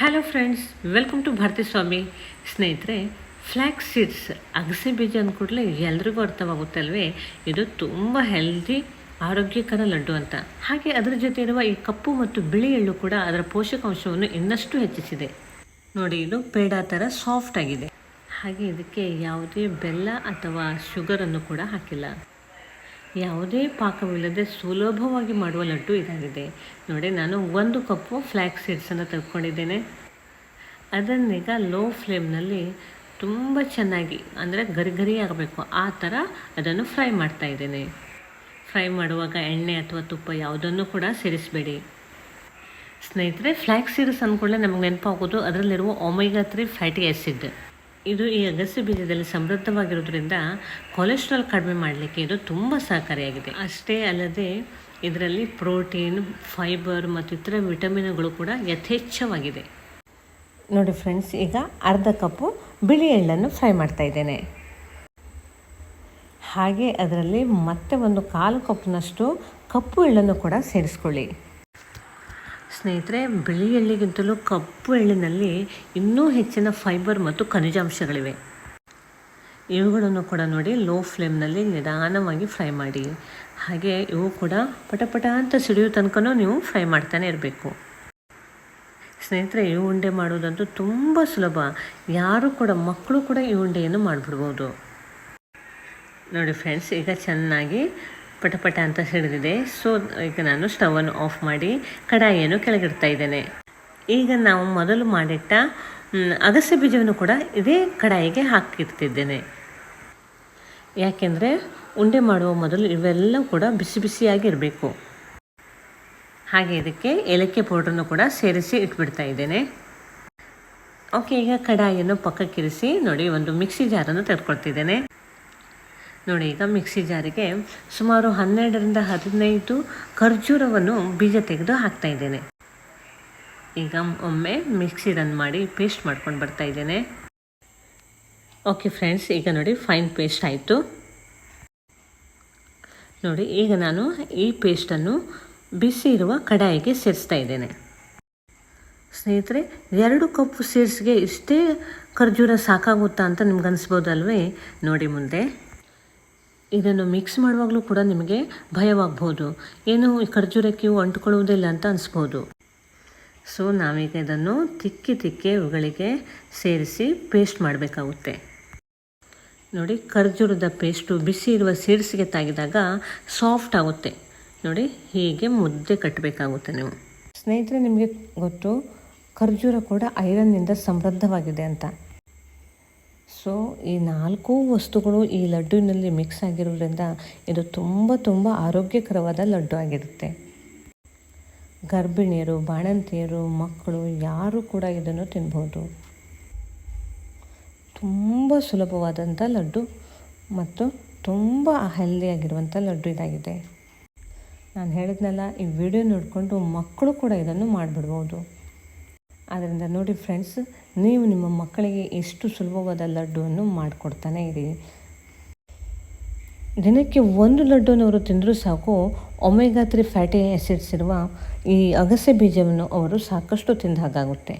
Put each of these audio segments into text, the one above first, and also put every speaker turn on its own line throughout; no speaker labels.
Hello friends welcome to Bharati Swami ಸ್ನೇಹಿತರೆ flax seeds ಅಗಸೆ ಬೀಜ ಅಂದ್ಕೂಡಲೇ ಎಲ್ರಿಗೂ ಅರ್ಥವಾಗುತ್ತೆ ಅಲ್ವೇ ಇದು ತುಂಬ ಹೆಲ್ದಿ ಆರೋಗ್ಯಕರ ಲಡ್ಡು ಅಂತ. ಹಾಗೆ ಅದರ ಜೊತೆ ಇರುವ ಈ ಕಪ್ಪು ಮತ್ತು ಬಿಳಿ ಎಳ್ಳು ಕೂಡ ಅದರ ಪೋಷಕಾಂಶವನ್ನು ಇನ್ನಷ್ಟು ಹೆಚ್ಚಿಸಿದೆ. ನೋಡಿ, ಇದು ಪೇಡ ಥರ ಸಾಫ್ಟ್ ಆಗಿದೆ. ಹಾಗೆ ಇದಕ್ಕೆ ಯಾವುದೇ ಬೆಲ್ಲ ಅಥವಾ ಶುಗರನ್ನು ಕೂಡ ಹಾಕಿಲ್ಲ. ಯಾವುದೇ ಪಾಕವಿಲ್ಲದೆ ಸುಲಭವಾಗಿ ಮಾಡುವ ಲಡ್ಡು ಇದಾಗಿದೆ. ನೋಡಿ, ನಾನು ಒಂದು ಕಪ್ಪು ಫ್ಲ್ಯಾಕ್ಸ್ ಸೀಡ್ಸನ್ನು ತೆಗೆದುಕೊಂಡಿದ್ದೇನೆ. ಅದನ್ನೀಗ ಲೋ ಫ್ಲೇಮ್ನಲ್ಲಿ ತುಂಬ ಚೆನ್ನಾಗಿ, ಅಂದರೆ ಗರಿ ಗರಿ ಆಗಬೇಕು. ಆ ಥರ ಅದನ್ನು ಫ್ರೈ ಮಾಡ್ತಾ ಇದ್ದೇನೆ. ಫ್ರೈ ಮಾಡುವಾಗ ಎಣ್ಣೆ ಅಥವಾ ತುಪ್ಪ ಯಾವುದನ್ನು ಕೂಡ ಸೇರಿಸಬೇಡಿ. ಸ್ನೇಹಿತರೆ ಫ್ಲ್ಯಾಕ್ಸ್ ಸೀಡ್ಸ್ ಅಂದ್ಕೊಳ್ಳೆ ನಮಗೆ ನೆನಪಾಗೋದು, ಅದರಲ್ಲಿರುವ ಒಮೆಗಾ ತ್ರೀ ಫ್ಯಾಟಿ ಆ್ಯಸಿಡ್ ಇದು ಈ ಅಗಸೆ ಬೀಜದಲ್ಲಿ ಸಮೃದ್ಧವಾಗಿರೋದ್ರಿಂದ ಕೊಲೆಸ್ಟ್ರಾಲ್ ಕಡಿಮೆ ಮಾಡಲಿಕ್ಕೆ ಇದು ತುಂಬ ಸಹಕಾರಿಯಾಗಿದೆ. ಅಷ್ಟೇ ಅಲ್ಲದೆ ಇದರಲ್ಲಿ ಪ್ರೋಟೀನ್ ಫೈಬರ್ ಮತ್ತು ಇತರ ವಿಟಮಿನ್ಗಳು ಕೂಡ ಯಥೇಚ್ಛವಾಗಿದೆ. ನೋಡಿ ಫ್ರೆಂಡ್ಸ್ ಈಗ ಅರ್ಧ ಕಪ್ಪು ಬಿಳಿ ಎಳ್ಳನ್ನು ಫ್ರೈ ಮಾಡ್ತಾ ಇದ್ದೇನೆ. ಹಾಗೆ ಅದರಲ್ಲಿ ಮತ್ತೆ ಒಂದು ಕಾಲು ಕಪ್ನಷ್ಟು ಕಪ್ಪು ಎಳ್ಳನ್ನು ಕೂಡ ಸೇರಿಸ್ಕೊಳ್ಳಿ. ಸ್ನೇಹಿತರೆ, ಬಿಳಿ ಎಳ್ಳಿಗಿಂತಲೂ ಕಪ್ಪು ಎಳ್ಳಿನಲ್ಲಿ ಇನ್ನೂ ಹೆಚ್ಚಿನ ಫೈಬರ್ ಮತ್ತು ಖನಿಜಾಂಶಗಳಿವೆ. ಇವುಗಳನ್ನು ಕೂಡ ನೋಡಿ ಲೋ ಫ್ಲೇಮ್ನಲ್ಲಿ ನಿಧಾನವಾಗಿ ಫ್ರೈ ಮಾಡಿ. ಹಾಗೆ ಇವು ಕೂಡ ಪಟಪಟ ಅಂತ ಸಿಡಿಯೋ ತನಕ ನೀವು ಫ್ರೈ ಮಾಡ್ತಾನೆ ಇರಬೇಕು. ಸ್ನೇಹಿತರೆ, ಈ ಉಂಡೆ ಮಾಡೋದಂತೂ ತುಂಬ ಸುಲಭ. ಯಾರು ಕೂಡ, ಮಕ್ಕಳು ಕೂಡ ಈ ಉಂಡೆಯನ್ನು ಮಾಡಿಬಿಡ್ಬೋದು. ನೋಡಿ ಫ್ರೆಂಡ್ಸ್ ಈಗ ಚೆನ್ನಾಗಿ ಪಟಪಟ ಅಂತ ಹಿಡಿದಿದೆ. ಸೊ ಈಗ ನಾನು ಸ್ಟವನ್ನು ಆಫ್ ಮಾಡಿ ಕಡಾಯಿಯನ್ನು ಕೆಳಗಿಡ್ತಾ ಇದ್ದೇನೆ. ಈಗ ನಾವು ಮೊದಲು ಮಾಡಿಟ್ಟ ಅಗಸೆ ಬೀಜವನ್ನು ಕೂಡ ಇದೇ ಕಡಾಯಿಗೆ ಹಾಕಿರ್ತಿದ್ದೇನೆ ಯಾಕೆಂದರೆ ಉಂಡೆ ಮಾಡುವ ಮೊದಲು ಇವೆಲ್ಲ ಕೂಡ ಬಿಸಿ ಬಿಸಿಯಾಗಿರಬೇಕು. ಹಾಗೆ ಇದಕ್ಕೆ ಏಲಕ್ಕಿ ಪೌಡ್ರನ್ನು ಕೂಡ ಸೇರಿಸಿ ಇಟ್ಬಿಡ್ತಾ ಇದ್ದೇನೆ. ಓಕೆ ಈಗ ಕಡಾಯಿಯನ್ನು ಪಕ್ಕಕ್ಕಿರಿಸಿ ನೋಡಿ, ಒಂದು ಮಿಕ್ಸಿ ಜಾರನ್ನು ತೆಗೆದುಕೊಳ್ತಿದ್ದೇನೆ. ನೋಡಿ, ಈಗ ಮಿಕ್ಸಿ ಜಾರಿಗೆ ಸುಮಾರು ಹನ್ನೆರಡರಿಂದ ಹದಿನೈದು ಖರ್ಜೂರವನ್ನು ಬೀಜ ತೆಗೆದು ಹಾಕ್ತಾ ಇದ್ದೇನೆ. ಈಗ ಒಮ್ಮೆ ಮಿಕ್ಸಿ ರನ್ ಮಾಡಿ ಪೇಸ್ಟ್ ಮಾಡ್ಕೊಂಡು ಬರ್ತಾ ಇದ್ದೇನೆ. ಓಕೆ ಫ್ರೆಂಡ್ಸ್ ಈಗ ನೋಡಿ ಫೈನ್ ಪೇಸ್ಟ್ ಆಯಿತು. ನೋಡಿ, ಈಗ ನಾನು ಈ ಪೇಸ್ಟನ್ನು ಬಿಸಿ ಇರುವ ಕಡಾಯಿಗೆ ಸೇರಿಸ್ತಾ ಇದ್ದೇನೆ. ಸ್ನೇಹಿತರೆ, ಎರಡು ಕಪ್ ಸೀಡ್ಸ್ಗೆ ಇಷ್ಟೇ ಖರ್ಜೂರ ಸಾಕಾಗುತ್ತಾ ಅಂತ ನಿಮ್ಗೆ ಅನಿಸ್ಬೋದಲ್ವೇ ನೋಡಿ ಮುಂದೆ. ಇದನ್ನು ಮಿಕ್ಸ್ ಮಾಡುವಾಗಲೂ ಕೂಡ ನಿಮಗೆ ಭಯವಾಗ್ಬೋದು. ಏನು ಈ ಖರ್ಜೂರಕ್ಕೆ ಅಂಟುಕೊಳ್ಳುವುದಿಲ್ಲ ಅಂತ ಅನಿಸ್ಬೋದು. ಸೊ ನಾವೀಗ ಇದನ್ನು ತಿಕ್ಕಿ ತಿಕ್ಕಿ ಇವುಗಳಿಗೆ ಸೇರಿಸಿ ಪೇಸ್ಟ್ ಮಾಡಬೇಕಾಗುತ್ತೆ. ನೋಡಿ, ಖರ್ಜೂರದ ಪೇಸ್ಟು ಬಿಸಿ ಇರುವ ಸೀಡ್ಸ್ಗೆ ತಾಗಿದಾಗ ಸಾಫ್ಟ್ ಆಗುತ್ತೆ. ನೋಡಿ, ಹೀಗೆ ಮುದ್ದೆ ಕಟ್ಟಬೇಕಾಗುತ್ತೆ ನೀವು. ಸ್ನೇಹಿತರೆ, ನಿಮಗೆ ಗೊತ್ತು, ಖರ್ಜೂರ ಕೂಡ ಐರನ್ನಿಂದ ಸಮೃದ್ಧವಾಗಿದೆ ಅಂತ. ಸೊ ಈ ನಾಲ್ಕು ವಸ್ತುಗಳು ಈ ಲಡ್ಡುವಿನಲ್ಲಿ ಮಿಕ್ಸ್ ಆಗಿರೋದ್ರಿಂದ ಇದು ತುಂಬ ತುಂಬ ಆರೋಗ್ಯಕರವಾದ ಲಡ್ಡು ಆಗಿರುತ್ತೆ. ಗರ್ಭಿಣಿಯರು, ಬಾಣಂತಿಯರು, ಮಕ್ಕಳು ಯಾರು ಕೂಡ ಇದನ್ನು ತಿನ್ಬೋದು. ತುಂಬ ಸುಲಭವಾದಂಥ ಲಡ್ಡು ಮತ್ತು ತುಂಬ ಹೆಲ್ದಿಯಾಗಿರುವಂಥ ಲಡ್ಡು ಇದಾಗಿದೆ. ನಾನು ಹೇಳಿದ್ನಲ್ಲ, ಈ ವಿಡಿಯೋ ನೋಡಿಕೊಂಡು ಮಕ್ಕಳು ಕೂಡ ಇದನ್ನು ಮಾಡಿಬಿಡ್ಬೋದು. ಆದ್ದರಿಂದ ನೋಡಿ ಫ್ರೆಂಡ್ಸ್ ನೀವು ನಿಮ್ಮ ಮಕ್ಕಳಿಗೆ ಎಷ್ಟು ಸುಲಭವಾದ ಲಡ್ಡುವನ್ನು ಮಾಡಿಕೊಡ್ತಾನೆ ಇರಿ. ದಿನಕ್ಕೆ ಒಂದು ಲಡ್ಡುವನ್ನು ಅವರು ತಿಂದರೂ ಸಾಕು ಒಮೆಗಾ ತ್ರೀ ಫ್ಯಾಟಿ ಆ್ಯಸಿಡ್ಸ್ ಇರುವ ಈ ಅಗಸೆ ಬೀಜವನ್ನು ಅವರು ಸಾಕಷ್ಟು ತಿಂದ ಹಾಗಾಗುತ್ತೆ.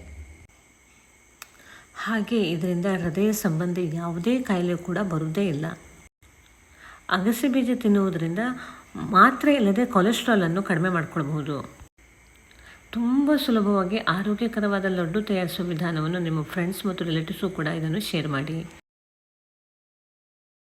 ಹಾಗೆ ಇದರಿಂದ ಹೃದಯ ಸಂಬಂಧಿ ಯಾವುದೇ ಕಾಯಿಲೆ ಕೂಡ ಬರುವುದೇ ಇಲ್ಲ. ಅಗಸೆ ಬೀಜ ತಿನ್ನುವುದರಿಂದ ಮಾತ್ರ ಇಲ್ಲದೆ ಕೊಲೆಸ್ಟ್ರಾಲನ್ನು ಕಡಿಮೆ ಮಾಡ್ಕೊಳ್ಬಹುದು. ತುಂಬ ಸುಲಭವಾಗಿ ಆರೋಗ್ಯಕರವಾದ ಲಡ್ಡು ತಯಾರಿಸುವ ವಿಧಾನವನ್ನು ನಿಮ್ಮ ಫ್ರೆಂಡ್ಸ್ ಮತ್ತು ರಿಲೇಟಿವ್ಸು ಕೂಡ ಇದನ್ನು ಶೇರ್ ಮಾಡಿ.